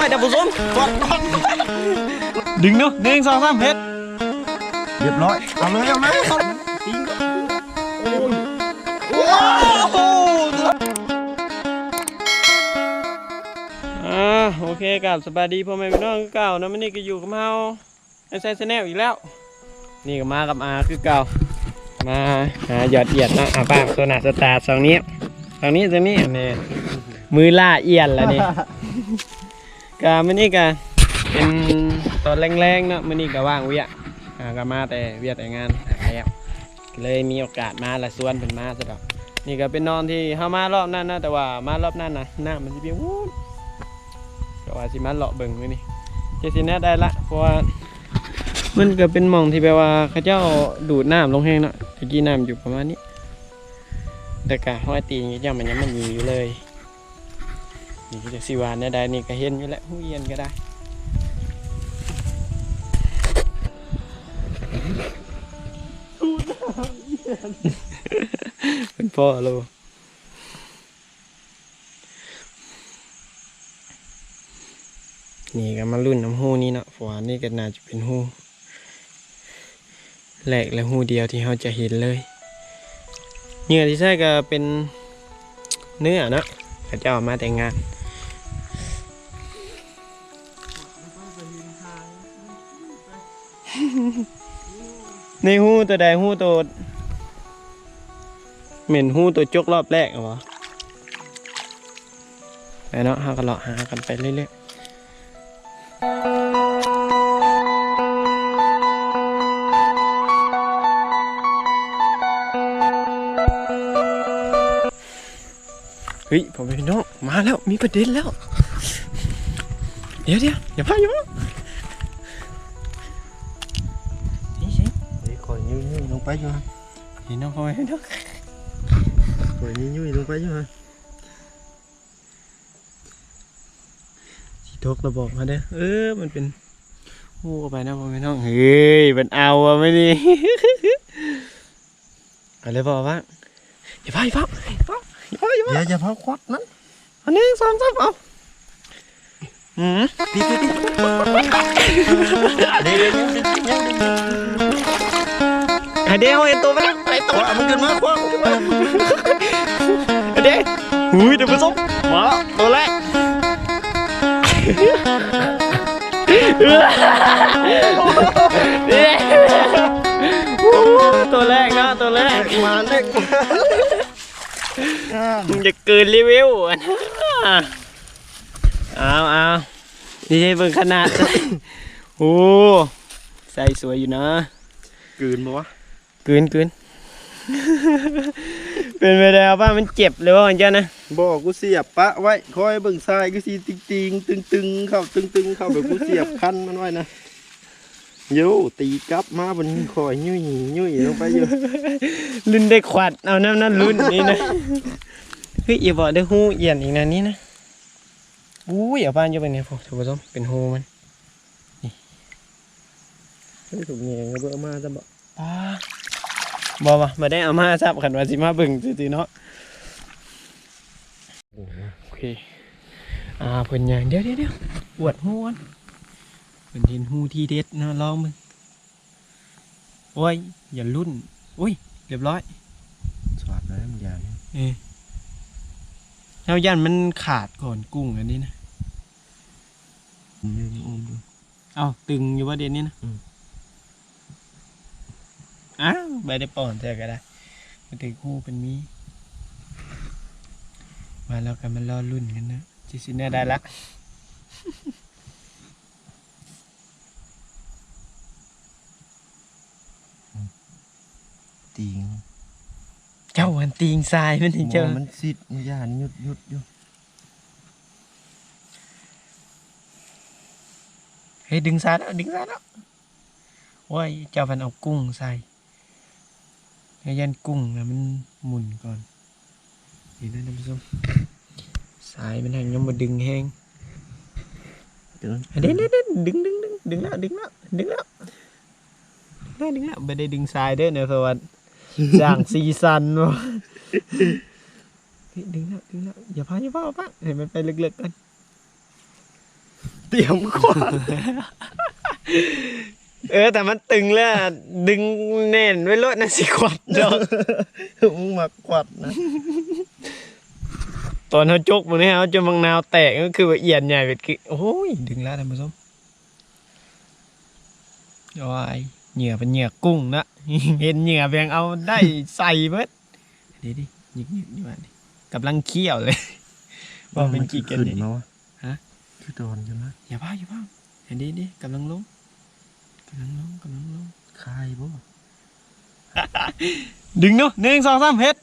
ร้อยท่านผู้ชมกดกดดึงดูหนึ่งสองสามเพชรเรียบร้อย เอาเลยเอาเลยอ่าโอเคกับสบายดีพ่อแม่พี่น้องคือเก่านะมันนี่ก็อยู่กับเฮาในไซส์แนลอีกแล้ว นี่ก็มากับอาคือเก่า มาหาหยอดเอียดนะอะป้าโซนาสตาร์สองนี้สองนี้ตรงนี้นี่มือล่าเอียนแล้วนี่ กามันนี่ก็เป็นตอนแรงๆเนาะมันนี่ก็ว่างเวียอ่าก็มาแต่เวียแต่งานแล้วเลยมีโอกาสมาละส่วนเป็นมาซะดอกนี่ก็เป็นนอนที่เฮามารอบนั้นนะแต่ว่ามารอบนั้นนะหน้ามันจะเพียวู้ก็ว่าสิมาเลาะเบิ่งมื้อนี้เจสิน่ได้ละเพราะว่ามันก็เป็นหม่องที่แปลว่าเขาเจ้าดูดน้ำลงแห้งเนาะตะกี้น้ำอยู่ประมาณนี้แต่กะห้อยตีนเจ้ามันยังมันอยู่อยู่เลย นี่จะสิวานแน่ได้นี่ก็เห็นอยู่แล้วหูเอียนก็ได้เป็นพ่อโลนี่ก็มารุ่นน้ำหูนี่เนาะเพราะว่านี่ก็น่าจะเป็นหูแหลกและหูเดียวที่เราจะเห็นเลยเหงื่อที่ใช่ก็เป็นเนื้อเนาะเขาจะเอามาแต่งงาน ในหูตัวใดหูตัวเหม็นหูตัวจกรอบแรกเหรอไปเนาะหากันเลาะหากันไปเรื่อยๆเฮ้ยผมเป็นน้องมาแล้วมีประเด็นแล้ว เดี๋ยวเดี๋ยวอย่าพลาดอย่าพลาด งไปอยู่ฮะนี่น้องคอยน้องคอยยุ่ยยุ่ยลงไปอยู่ฮะสีทกระบอกมาเด้อเออมันเป็นโอ้ไปนะผมเป็นน้องเฮ้ยมันเอาอะไม่ดีอะไรบอกว่าอย่าพลาดอย่าพลาดอย่าพลาดอย่าพลาดอย่าพลาดเดี๋ยวจะพักควัดนั้นอันนี้สองสามเอาอืมพี่พี่พี่เดี๋ยวเดี๋ยวเดี๋ ยวเดี๋ยวเดี๋ยวไอเดียวเห็นตัวไหมล่ะไอตัวมันขึ้นมาคว้ามันขึ้นมาไอเดียวหุยเดี๋ยวไปส่งมาตัวแรกตัวแรกนะตัวแรกมาเล็กมึงจะเกินรีวิวอะนเอาเอานี่ใช่เบิ่งขนาด โอ้ ใส่สวยอยู่นะกืนบ่วะ กินเกินเป็นไปแล้วว่ามันเจ็บหรือว่ามันจะนะบอกกูเสียบปะไว้คอยเบิ่งทรายกูสีติงติงตึงตึงเข้าตึงตึงเข้าแบบกูเสียบคันมันไว้นะโย่ตีกลับมาบนคอยยุ่ยยุ่ยลงไปอยู่รุ่นได้ขวัดเอาน้ำนั่นรุ่นนี้นะเฮ้ยอย่าบอกได้หูเอียนอีกนะนี่นะอู้ยเอาบ้านจะเป็นไงพอถูกผสมเป็นหูมันไม่ถูกเงี้ยเบอร์มาจะบอกป้า บอกมามาได้เอามาซับขันว่าสิมาเบิ่งสิเนาะโอเคอ่าเพิ่นอย่างเดี๋ยวเดี๋ยวเดี๋ยวอวดหูก่อนเพิ่นเห็นหูที่เด็ดเนาะลองมึงโอ้ยอย่ารุ่นอุ้ยเรียบร้อยสวัสดีมันยานเออเจ้ายันมันขาดก่อนกุ้งอันนี้นะยืนอุ้มดูเอาตึงอยู่ว่าเดี๋ยวนี้นะ อืมอ้าวใบได้ป่อนเจอก็ได้มาถึงคู่เป็นมี มาแล้วกันมันรอรุ่นกันนะจิซิน่าได้ละตีงเจ้าวันตีงทรายมันถึงเจอมันสิดมันยานหยุดหยุดอยู่เฮ้ยดึงทรายแล้วดึงทรายแล้วโอ้ยเจ้าพันเอากุ้งใส่ ให้ยันกุ้งนะมันหมุนก่อนนี่นะท่านผู้ชมสายมันแห้งยังมาดึงแห้งเดี๋ยวเด็ดเด็ดดึงดึงดึงดึงแล้วดึงแล้วดึงแล้วได้ดึงแล้วไม่ได้ดึงทรายเด้อเนยสวัสดิ์สร้างซีซันวะเฮ้ยดึงแล้วดึงแล้วอย่าพาอย่าพาอย่าพาเห็นมันไปลึกๆกันเตรียมขวด เออ แต่มันตึงแล้วดึงแน่นไว้รถนะสิขวัดเนาะมึงมาขวัดนะตอนเขาจกมันเนี่ยเขาจนบางนาวแตกก็คือว่าเอียนใหญ่เป็นคือโอ้ยดึงแล้วท่านผู้ชมโอ้ยเหงื่อเป็นเหงื่อกุ้งนะเห็นเหงื่อเพียงเอาได้ใส่เบิดเดี๋ยวดิหยิกหยิกดีกว่าดิกำลังเคี่ยวเลยว่าเป็นกี่กันขึ้นเนี่ยมาวะฮะคือโดนอยู่นะอย่าพลาดอย่าพลาดเห็นดิดิกำลังลง กำลังลงกำลังลงคายบ่ ดึงเนาะหนึ่งสองสามเฮ็ด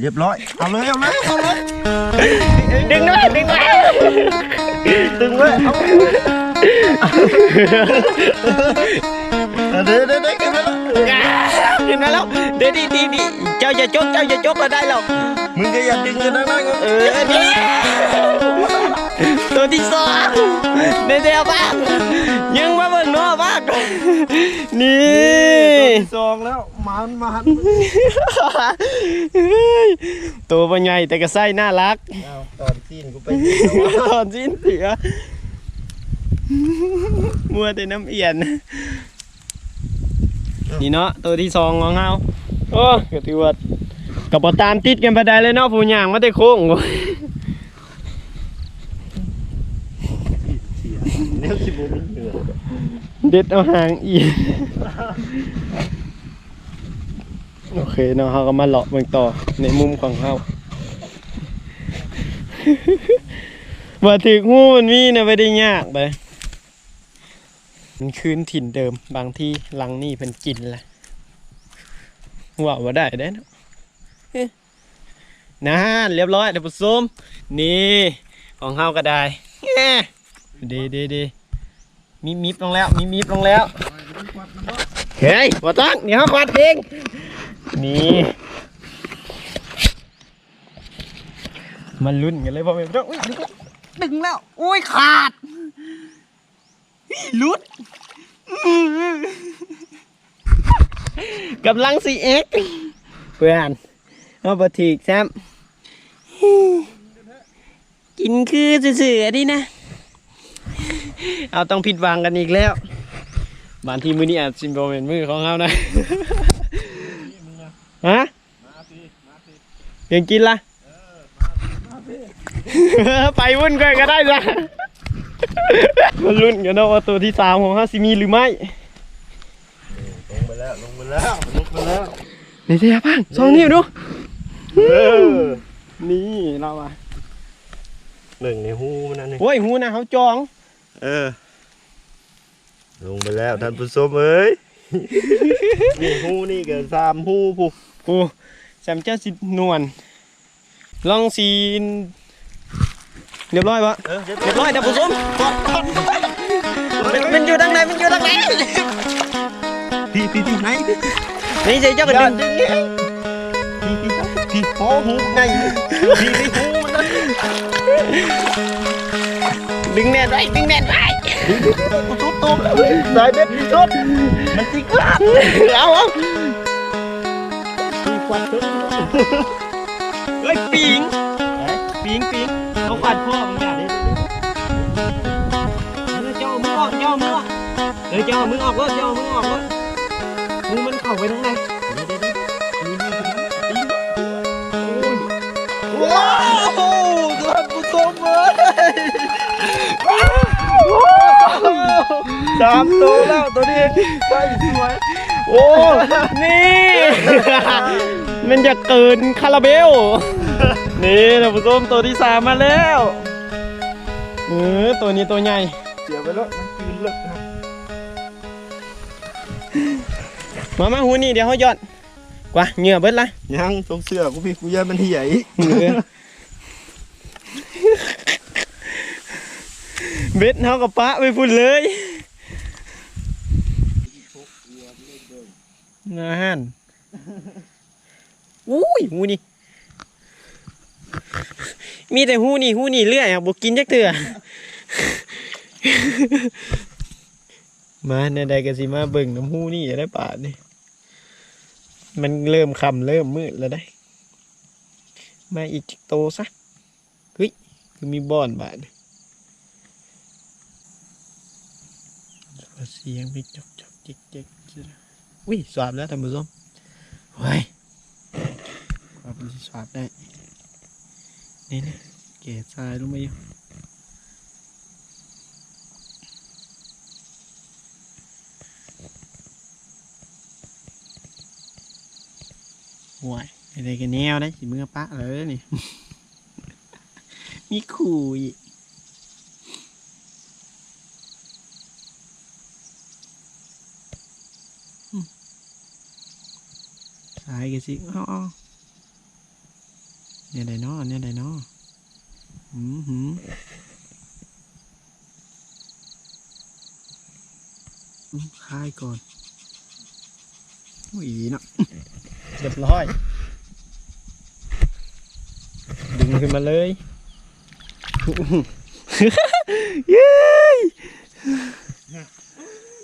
เรียบร้อย เอาเลย เอาเลย เอาเลย ดึงด้วยดึงด้วยตึงเลยเอาเด้เด้เด้กันแล้วขึ้นมาแล้วเดี๋ยวดิดิดิเจ้าอย่าจกเจ้าอย่าจกมาได้หรอกมึงก็อย่าดึงกันนะนะเออนี่ตัวที่สองเดี๋ยวเดี๋ยวบ้างยังมาเบิ่งเนาะบ้างนี่ซองแล้วมันมันตัวเป็นไงแต่ก็ไส้น่ารักเอาตอนซีนกูไปยิงแล้ววะตอนสิ้นเสือมัวแต่น้ำเอียน นี่เนาะตัวที่สองของเฮาโอ้ก็ถือว่ากับตามติดกันไปได้เลยเนาะผู้ย่างมาแต่โค้งบ่ เเนี่ยสิบมีเหงื่อเด็ดเอาหางอีกโอเคเนาะเฮาก็มาเลาะเบิ่งต่อในมุมของเฮาว่าถึกหูมันมีนะไม่ได้ยากเลยมันคืนถิ่นเดิมบางที่ลังนี่เพิ่นกินแหละว่าว่าได้ได้นาะนะเรียบร้อยเดี๋ยวผสมนี่ของเฮาก็ได้ ดีดีดีมีมิบลงแล้ว มีมิบลงแล้ว เฮ้ยบ่ต้องเดี๋ยวเฮาควัดเอง นี่มันลุ้นกันเลยพ่อแม่พี่น้องอุ้ยดึงแล้วดึงแล้วโอ้ยขาดหลุดอื้อกำลังสีเอ็กเพื่อนเอาปถีกแซมกินคือสื่อๆนี่นะ เอาต้องผิดหวังกันอีกแล้วบางทีมือนี้อาจซิมโบเป็นมือของเขานะฮะยังกินละไปวุ่นกันก็ได้จ้ะมาลุ้นกันเนาะว่าตัวที่สามของฮาซิมีหรือไม่ลงไปแล้วลงไปแล้วลงไปแล้วเดี๋ยวเดี๋ยวพังสองนิ้วดูเออนี่เราอะหนึ่งในหูมันนั่นนี่โอ้ยหูนะเขาจอง เออ ลงไปแล้วท่านผู้ชมเอ้ยนี่หูนี่ก็สามหูผู้โอ้แซมเจ้าสินวลลองซีนเรียบร้อยปะเออเรียบร้อยเดี๋ยวผู้ชมกดกดมันมันอยู่ทางไหนมันอยู่ทางไหนพี่พี่พี่ไหนพี่นี่สิเจ้าก็อย่าดึงดึงนี่พี่พี่พี่โอ้หูไงพี่พี่หูมันนั่น ดึงแน่นไว้ดึงแน่นไว้กูทุบตุ้มสายเด็ดที่สุดมันจิกลาดเอาเอาเฮ้ยปิงปิงปิงเขาขวัดพ่อมึงอย่าดิเจ้ามือออกเจ้ามือเออเจ้ามือออกก็เจ้ามือออกก็มือมันเข้าไปทางไหน สามตัวแล้วตัวนี้ไปสวยโอ้ นี่ มันจะเกินคาราเบล นี่ท่านผู้ชมตัวที่สามมาแล้วเออตัวนี้ตัวใหญ่ เสียไปแล้วมันคืนเลิกนะมามาหูนี่เดี๋ยวเขาหยอดกว่าเหงื่อเบิดละยังตรงเสื้อกูพี่กูยันมันเหี่ยอีกเหงื่อเบ็ดเขากับปะไปพุ่นเลย งานอุ้ยหูนี่ มีแต่หูนี่หูนี่เลื่อยอะบกินจักเถื่อมาในใดก็สิมาเบิ่งน้ำหูนี่อย่าได้ปาดนี่มันเริ่มคำเริ่มมืดแล้วได้ มาอีกโตซะเฮ้ยคือมีบอนบาดนี่เสียงไปจกจกจิกจิก อุ้ยสวาบแล้วท่านผู้ชมเฮ้ยว่าเป็นสวาบได้นี่นี่เกศทรายลงมาอยู่ห่วยอะไรกันแนวได้สิมือปะเลยนี่ มีขู่อีก สายกันสิอ้าวเนี่ยไดเนาะเนี่ยไดเนาะหืมหืมอืมคลายก่อนโอ้ยเนาะเรียบร้อย ดึงขึ้นมาเลยเย้ย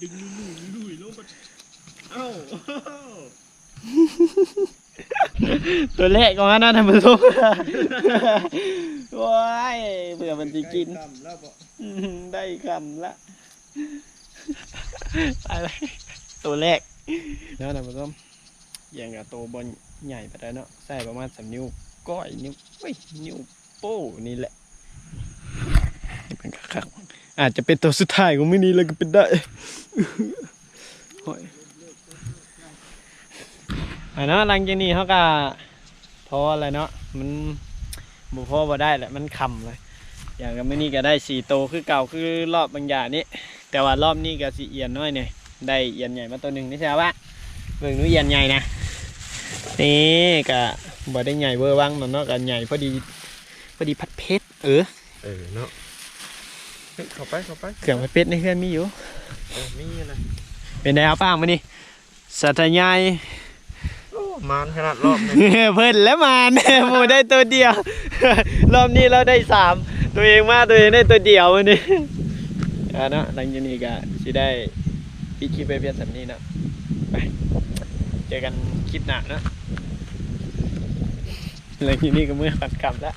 ดึงลุยลุยลงไปเอ้า ตัวแรกก่อนนะท่านผู้ชมว้ายเบื่อมันจะกินใล้ค่ำแล้วบ่อืมได้คำละอะไรตัวแรกแล้วนะผู้ชมอย่างกับตัวบอลใหญ่ไปแล้วเนาะใส่ประมาณสามนิ้วก้อยนิ้วเฮ้ยนิ้วโป้นี่แหละนี่เป็นคักๆอาจจะเป็นตัวสุดท้ายของมื้อนี้เลยก็เป็นได้โอ้ยอ่าเนาะหลังจากนี้เขาก็พออะไรเนาะมันบุพอบ่ได้แหละมันคำเลย อย่างกับมื้อนี้ก็ได้สี่โตวคือเก่าคือรอบบางอย่างนี้แต่ว่ารอบนี้ก็สีเอียนน้อยเนี่ยได้เอียนใหญ่มาตัวหนึ่งนี่ใช่ปะเบิ่งหนูเอียนใหญ่นะนี่ก็บ่ได้ใหญ่เวอร์วังมันเนาะก็ใหญ่พอดีพอดีพัดเพชรเออเออเนาะเฮ้ยเข้าไปเข้าไปเครื่องพัดเพชรในเครื่องมีอยู่เออมีอะไรเป็นไงเอาป้างมานี่สัตว์ใหญ่โอ้ มานขนาดรอบนี้เพิ่นแล้วมาเนี่ยหมูได้ตัวเดียว รอบนี้เราได้สามตัวเองมาตัวเองได้ตัวเดียววันนี้อ่าเนาะหลังจากนี้ก็สิได้ปิดคลิปไปเพียงสำนี้นะไปเจอกันคลิปหน้านะหลังจากนี้ก็เมื่อปัดกลับแล้ว